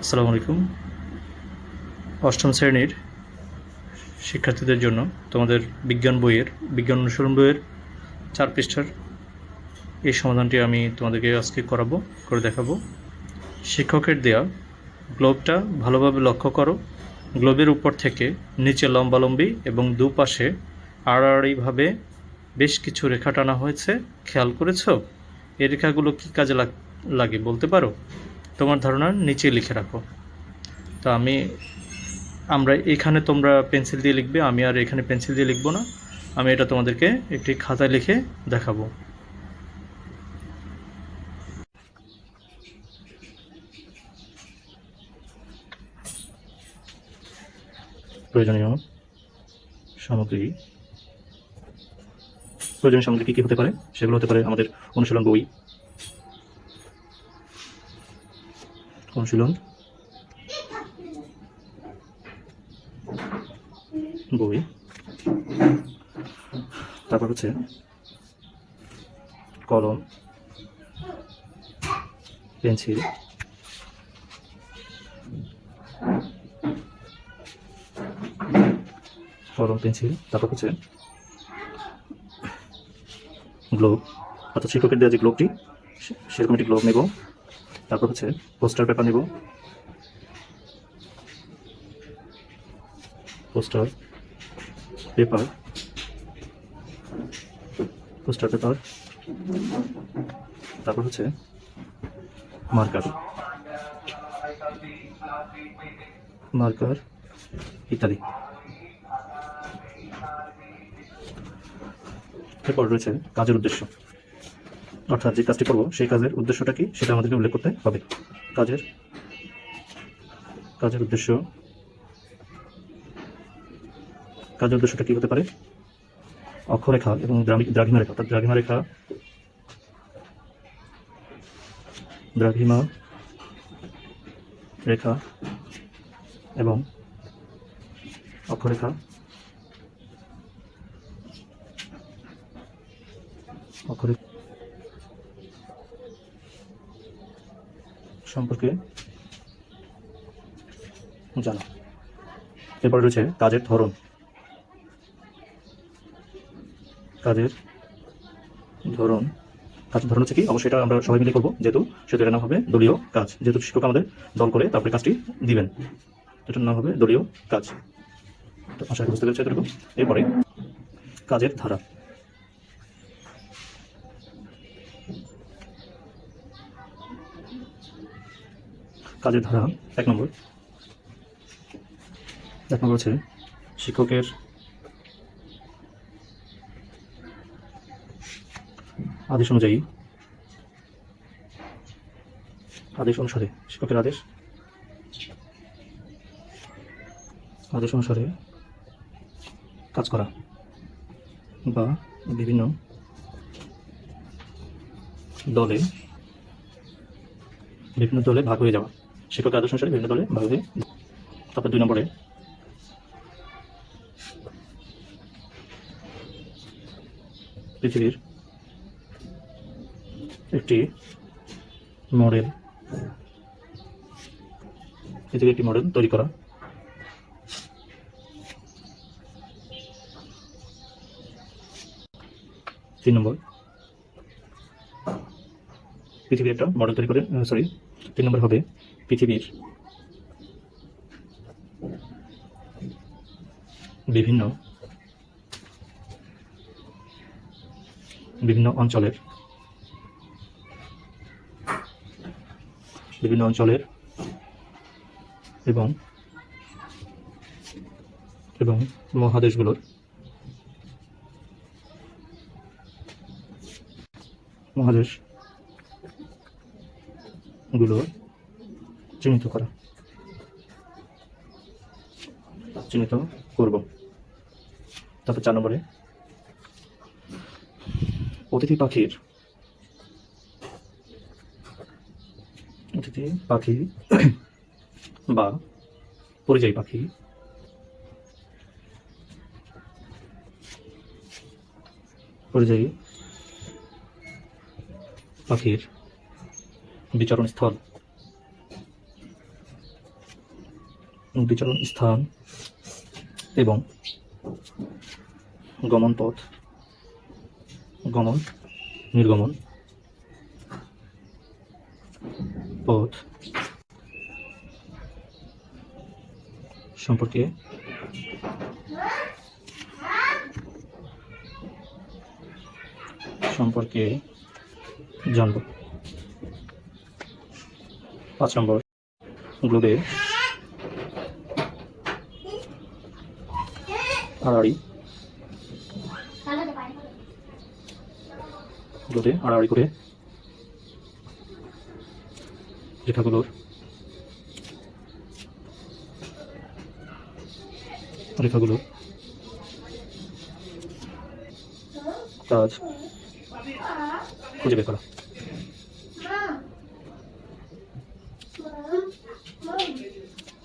আসসালামু আলাইকুম। অষ্টম শ্রেণির শিক্ষার্থীদের জন্য তোমাদের বিজ্ঞান বইয়ের, বিজ্ঞান অনুসরণ বইয়ের চার পৃষ্ঠার এই সমাধানটি আমি তোমাদেরকে আজকে করাবো, করে দেখাবো। শিক্ষকের দেয়া গ্লোবটা ভালোভাবে লক্ষ্য করো। গ্লোবের উপর থেকে নিচে লম্বালম্বি এবং দুপাশে আড়াআড়িভাবে বেশ কিছু রেখা টানা হয়েছে। খেয়াল করেছ? এই রেখাগুলো কী কাজে লাগ- বলতে পারো? তোমার ধারণা নিচে লিখে রাখো। তো আমি, আমরা এখানে তোমরা পেন্সিল দিয়ে লিখবে, আমি আর এখানে পেন্সিল দিয়ে লিখব না। আমি এটা তোমাদেরকে একটি খাতায় লিখে দেখাবো। প্রয়োজনীয় সামগ্রী। প্রয়োজনীয় সামগ্রী কী কী হতে পারে? সেগুলো হতে পারে আমাদের অনুশীলন বই অনুশীলন বই। তারপর হচ্ছে কলম, পেন্সিল কলম, পেন্সিল, তারপর হচ্ছে গ্লোব অর্থাৎ শিক্ষকের দেওয়া যে গ্লোবটি সেরকম একটি গ্লোব নেব। তারপর হচ্ছে পোস্টার পেপার নেব। পোস্টার পেপার পোস্টার পেপার তারপর হচ্ছে মার্কার মার্কার ইত্যাদি। এরপর রয়েছে কাজের উদ্দেশ্য। অর্থাৎ যে কাজটি করব, সেই কাজের উদ্দেশ্যটা কি? সেটা আমাদেরকে উল্লেখ করতে হবে। কাজের কাজের উদ্দেশ্য, কাজের উদ্দেশ্যটা কি হতে পারে? অক্ষরেখা এবং দ্রাঘিমা রেখা অর্থাৎ দ্রাঘিমা রেখা দ্রাঘিমা, রেখা এবং অক্ষরেখা। অক্ষরে সম্পর্কে জানা। এরপরে রয়েছে কাজের ধরন। কাজের ধরন। কাজের ধরন হচ্ছে কি? অবশ্যই এটা আমরা সবাই মিলে করব, যেহেতু সেটা এটার নাম হবে দলীয় কাজ। যেহেতু শিক্ষক আমাদের দল করে তারপরে কাজটি দিবেন। এটার নাম হবে দলীয় কাজ। আশা করি বুঝতে পেরেছি এরপরে কাজের ধারা। কাজের ধারা এক নম্বর। এক নম্বর হচ্ছে শিক্ষকের আদেশ অনুযায়ী, আদেশ অনুসারে, শিক্ষকের আদেশ আদেশ অনুসারে কাজ করা বা বিভিন্ন দলে বিভিন্ন দলে ভাগ হয়ে যাওয়া। শিক্ষকের আদর্শ অনুসারে বিভিন্ন দলে ভাগ হয়ে তারপর দুই নম্বরে। পৃথিবীর একটি মডেল। পৃথিবীর একটি মডেল তৈরি করা। তিন নম্বর। পৃথিবীর একটা মডেল তৈরি করে সরি তিন নম্বর হবে পৃথিবীর বিভিন্ন বিভিন্ন অঞ্চলের বিভিন্ন অঞ্চলের এবং এবং মহাদেশগুলোর মহাদেশগুলো চিহ্নিত করা। চিহ্নিত করব। তারপর চার নম্বরে। অতিথি পাখির অতিথি পাখি বা পরিযায়ী পাখি। পরিযায়ী পাখির বিচরণ স্থল বিচরণ স্থান এবং গমন পথ। গমন নির্গমন পথ সম্পর্কে সম্পর্কে জানব। পাঁচ নম্বর গ্লোবে আড়াআড়ি। গ্লোবে আড়াআড়ি করে। রেখাগুলোর। রেখাগুলোর। কাজ। খুঁজে বের করা।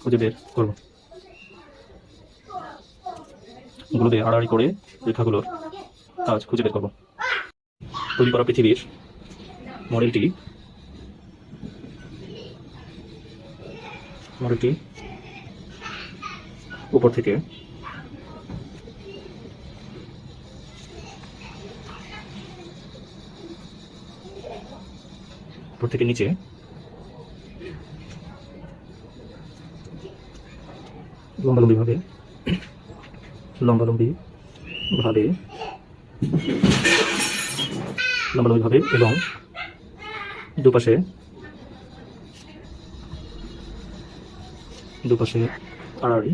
খুঁজে বের করব। গ্লোবে আড়াআড়ি করে রেখাগুলোর কাজ খুঁজে বের করব। তৈরি করা পৃথিবীর মডেলটি মডেলটি উপর থেকে উপর থেকে নিচে লম্বালম্বি ভাবে লম্বালম্বি ভাবে লম্বালম্বি ভাবে এবং দুপাশে দুপাশে আড়াআড়ি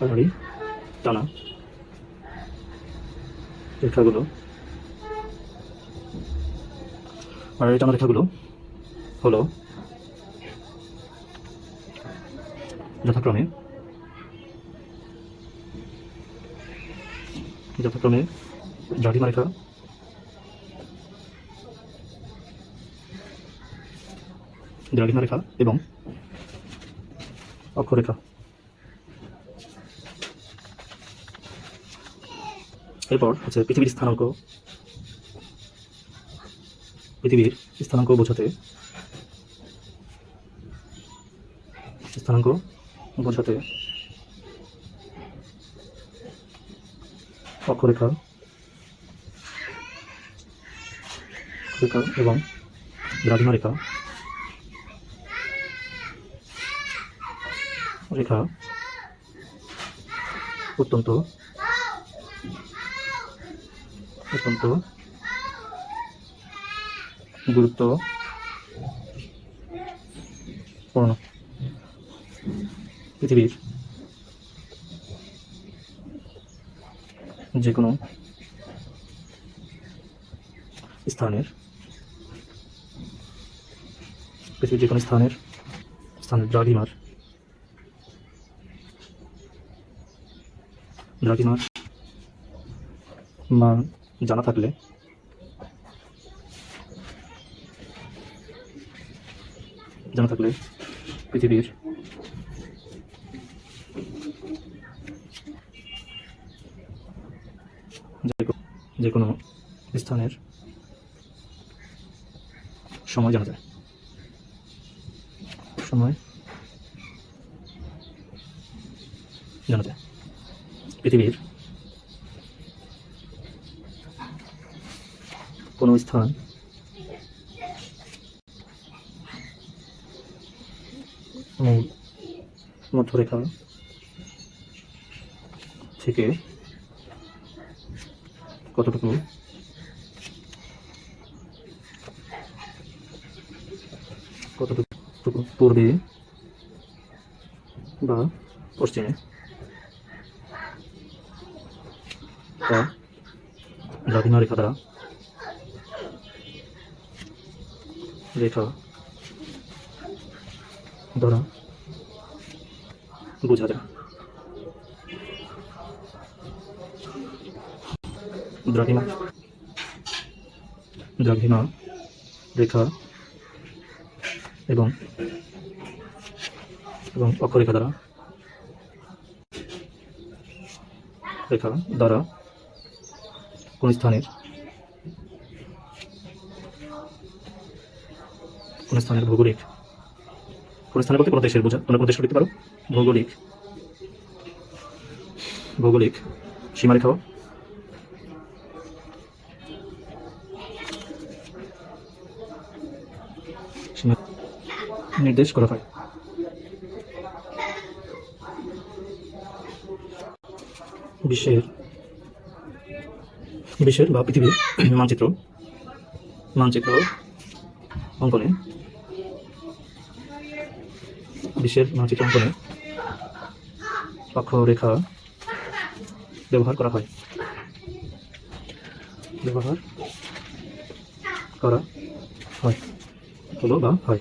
আড়াআড়ি টানা রেখাগুলো, আড়াআড়ি টানা রেখাগুলো হলো যথাক্রমে। যথাক্রমে দ্রাঘিমা রেখা দ্রাঘিমা রেখা এবং অক্ষরেখা। এরপর হচ্ছে পৃথিবীর স্থানাঙ্ক। পৃথিবীর স্থানাঙ্ক বোঝাতে স্থানাঙ্ক বোঝাতে অক্ষরেখা রেখা এবং দ্রাঘিমা রেখা রেখা অত্যন্ত অত্যন্ত গুরুত্বপূর্ণ। পৃথিবীর যে কোনো স্থানের, পৃথিবীর যে কোনো স্থানের স্থানের দ্রাঘিমার দ্রাঘিমার মান জানা থাকলে জানা থাকলে পৃথিবীর যে কো- যে কোনো স্থানের সময় জানা যায়। সময় জানা যায়। পৃথিবীর কোনো স্থান মূল মধ্যরেখা থেকে কতটুকু কতটুকু পূর্বে বা পশ্চিমে? তা দ্রাঘিমা রেখা দ্বারা রেখা দ্বারা বোঝা যায়। দ্রাঘিমা দ্রাঘিমা রেখা এবং এবং অক্ষরেখা দ্বারা। রেখা দ্বারা কোন স্থানের কোন স্থানের ভৌগোলিক, কোন স্থানে বলতে কোনো দেশের বোঝা, তোমরা কোনো দেশ লিখতে পারো? ভৌগোলিক ভৌগোলিক সীমারেখাও নির্দেশ করা হয়। বিশ্বের বিশ্বের বা পৃথিবীর মানচিত্র মানচিত্র অঙ্কনে বিশ্বের মানচিত্র অঙ্কনে অক্ষরেখা ব্যবহার করা হয়। ব্যবহার করা হয়। হলো বা হয়।